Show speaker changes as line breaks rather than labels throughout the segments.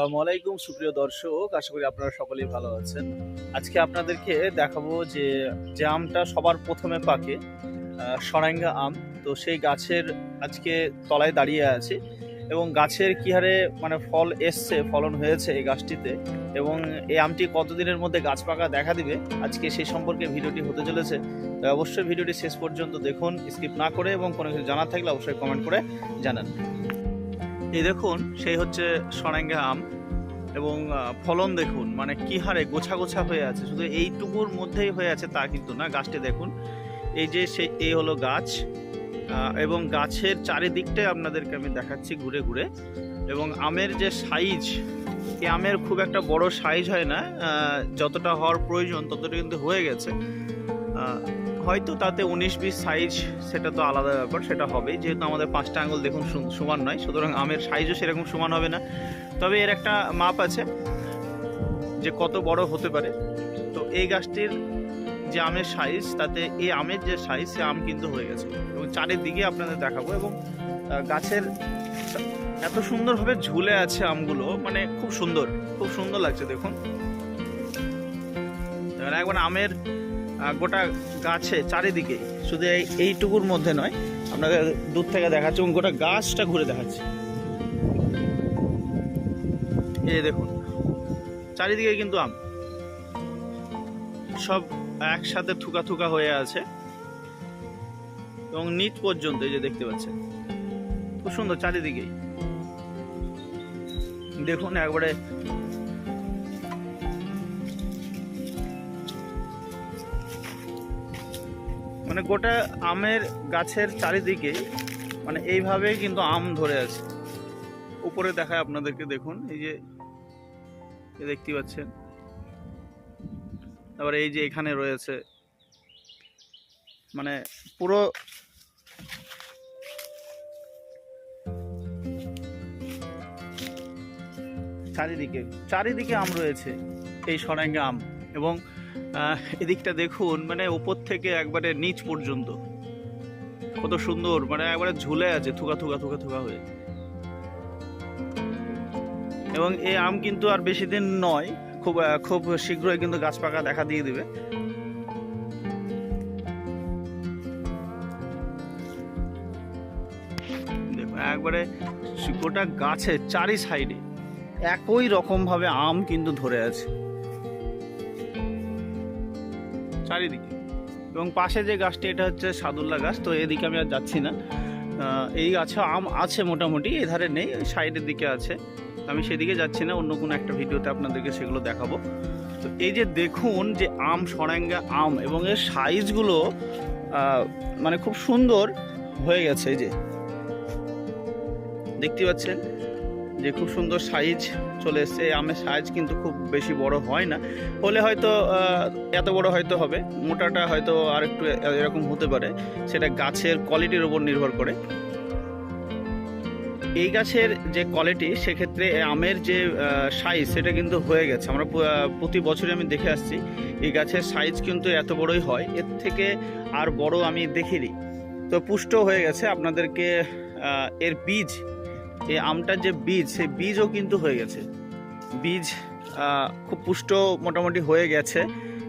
আসসালামু আলাইকুম, সুপ্রিয় দর্শক। আশা করি আপনারা সকলেই ভালো আছেন। আজকে আপনাদেরকে দেখাবো যে যে আমটা সবার প্রথমে পাকে সরাঙ্গা আম। তো সেই গাছের আজকে তলায় দাঁড়িয়ে আছে এবং গাছের কি হারে মানে ফল এসছে, ফলন হয়েছে এই গাছটিতে এবং এই আমটি কতদিনের মধ্যে গাছ পাকা দেখা দিবে, আজকে সেই সম্পর্কে ভিডিওটি হতে চলেছে। তো অবশ্যই ভিডিওটি শেষ পর্যন্ত দেখুন, স্কিপ না করে এবং কোনো কিছু জানার থাকলে অবশ্যই কমেন্ট করে জানান। এই দেখুন, সেই হচ্ছে সরাঙ্গা আম এবং ফলন দেখুন মানে কি হারে গোছা গোছা হয়ে আছে। শুধু এইটুকুর মধ্যেই হয়ে আছে তা কিন্তু না, গাছটি দেখুন। এই যে সেই এই হলো গাছ এবং গাছের চারিদিকটাই আপনাদেরকে আমি দেখাচ্ছি ঘুরে ঘুরে। এবং আমের যে সাইজ, এই আমের খুব একটা বড় সাইজ হয় না যতটা হওয়ার প্রয়োজন ততটা কিন্তু হয়ে গেছে। হয়তো তাতে উনিশ বিশ সাইজ সেটা তো আলাদা ব্যাপার, সেটা হবে যেহেতু আমাদের পাঁচটা আঙুল দেখুন সমান নয়, সুতরাং আমের সাইজও সেরকম সমান হবে না। তবে এর একটা মাপ আছে যে কত বড় হতে পারে। তো এই গাছটির যে আমের সাইজ তাতে এই আমের যে সাইজ সে আম কিন্তু হয়ে গেছে। এবং চারিদিকে আপনাদের দেখাবো এবং গাছের এত সুন্দরভাবে ঝুলে আছে আমগুলো মানে খুব সুন্দর খুব সুন্দর লাগছে দেখুন। একবার আমের গোটা গাছে চারিদিকে শুধু এই এইটুকুর মধ্যে নয় আপনাদের দূর থেকে দেখাচ্ছি এবং গোটা গাছটা ঘুরে দেখাচ্ছি। এই দেখুন, চারিদিকে কিন্তু আম। সব একসাথে থুকা থুকা হয়ে আছে এবং নিচ পর্যন্ত এই যে দেখতে পাচ্ছেন, খুব সুন্দর চারিদিকেই। দেখুন, একবারে মানে গোটা আমের গাছের চারিদিকে মানে এইভাবেই কিন্তু আম ধরে আছে। উপরে দেখায় আপনাদেরকে দেখুন, এই যে দেখতে পাচ্ছেন। তারপরে এই যে এখানে রয়েছে মানে পুরো চারিদিকে চারিদিকে আম রয়েছে, এই সরাঙ্গা আম এবং এদিকটা দেখুন মানে উপর থেকে একবারে নিচ পর্যন্ত। কত সুন্দর মানে একবারে ঝুলে আছে, থুকা থুকা থুকা থুকা হয়ে। এবং এই আম কিন্তু আর বেশি দিন নয়, খুব খুব শীঘ্রই কিন্তু গাছ পাকা দেখা দিয়ে দিবে। একবারে গোটা গাছের চারি সাইডে একই রকম ভাবে আম কিন্তু ধরে আছে। চারিদিকে। এবং পাশে যে গাছটি, এটা হচ্ছে সাদুল্লা গাছ, তো এদিকে আমি আর যাচ্ছি না। এই গাছে আম আছে মোটামুটি, এধারে নেই সাইডের দিকে আছে। আমি সেদিকে যাচ্ছি না, অন্য কোনো একটা ভিডিওতে আপনাদেরকে সেগুলো দেখাবো। তো এই যে দেখুন যে আম, সরাঙ্গা আম, এবং এর সাইজগুলো মানে খুব সুন্দর হয়ে গেছে, এই যে। দেখতে পাচ্ছেন? যে খুব সুন্দর সাইজ চলে এসছে আমের সাইজ কিন্তু খুব বেশি বড় হয় না। হলে হয়তো এত বড় হয়তো হবে, মোটাটা হয়তো আর একটু এরকম হতে পারে। সেটা গাছের কোয়ালিটির উপর নির্ভর করে। এই গাছের যে কোয়ালিটি, সেক্ষেত্রে আমের যে সাইজ, সেটা কিন্তু হয়ে গেছে। আমরা প্রতি বছরই আমি দেখে আসছি, এই গাছের সাইজ কিন্তু এত বড়ই হয়। এর থেকে আর বড় আমি দেখিনি। তো পুষ্ট হয়ে গেছে আপনাদেরকে এর বীজ এই আমটার যে বীজ, সেই বীজও কিন্তু হয়ে গেছে। বীজ খুব পুষ্ট মোটামুটি হয়ে গেছে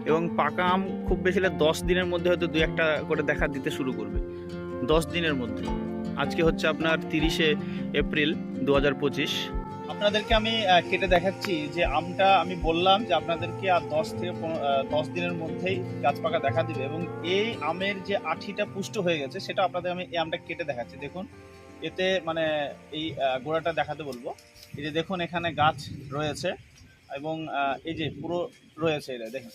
এবং পাকা আম খুব বেশি হলে দশ দিনের মধ্যে হয়তো দু একটা করে দেখা দিতে শুরু করবে। দশ দিনের মধ্যে। আজকে হচ্ছে আপনার তিরিশে এপ্রিল দু হাজার পঁচিশ। আপনাদেরকে আমি কেটে দেখাচ্ছি যে আমটা আমি বললাম যে আপনাদেরকে আর দশ থেকে দশ দিনের মধ্যেই গাছ পাকা দেখা দিবে এবং এই আমের যে আঠিটা পুষ্ট হয়ে গেছে, সেটা আপনাদের আমি এই আমটা কেটে দেখাচ্ছি। দেখুন এতে মানে এই গোড়াটা দেখাতে বলব। এই যে দেখুন, এখানে গাছ রয়েছে এবং এই যে পুরো রয়েছে এটা, দেখুন।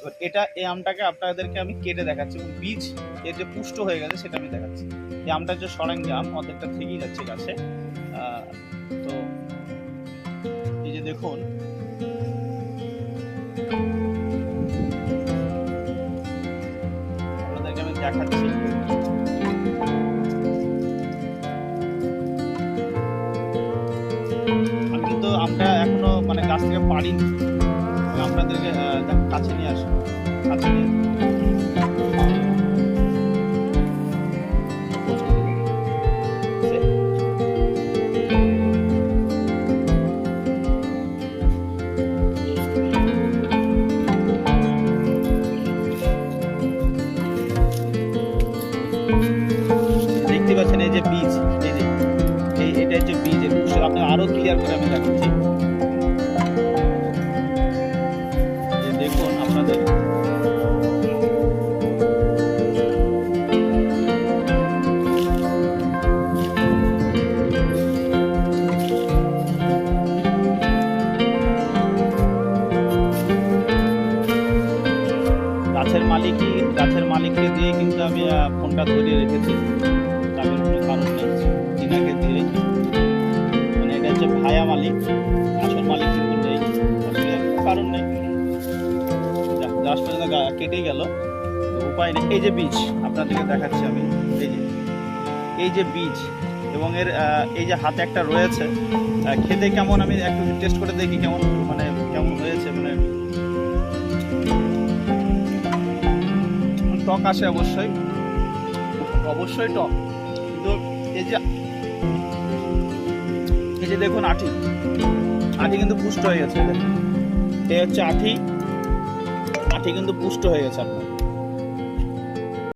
এবার এটা, এই আমটাকে আপনাদেরকে আমি কেটে দেখাচ্ছি এবং বীজ এর যে পুষ্ট হয়ে গেছে সেটা আমি দেখাচ্ছি। এই আমটা যে সরঞ্জাম অর্ধেকটা থেকেই যাচ্ছে গাছে। তো এই যে দেখুন, আপনাদেরকে আমি দেখাচ্ছি। গাছ থেকে পানি আপনাদেরকে কাছে নিয়ে আসুন দেখতে পাচ্ছেন এই যে বীজ, এই যে, এই, এটা হচ্ছে বীজ আপনার আরও ক্লিয়ার করে আমি দেখাচ্ছি। মালিকই গাছের মালিককে দিয়ে কিন্তু আমি ফোনটা ধরিয়ে রেখেছি। তাদের কোনো কারণ নেই, তিনাকে দিয়ে মানে এটা হচ্ছে ভায়া মালিক, আসল মালিক কিন্তু নেই। কারণ নেই। লাস্ট পর্যন্ত কেটেই গেল। উপায় নেই। এই যে বীজ, আপনাদেরকে দেখাচ্ছি আমি। এই যে এই যে বীজ এবং এর এই যে হাতে একটা রয়েছে খেতে কেমন? আমি একটু টেস্ট করে দেখি কেমন মানে কেমন হয়েছে মানে টক আসে অবশ্যই। অবশ্যই টক। কিন্তু এই যে এই যে দেখুন আঠি। আঠি কিন্তু পুষ্ট হয়ে গেছে এই হচ্ছে আঠি। আঠি কিন্তু পুষ্ট হয়ে গেছে আপনার।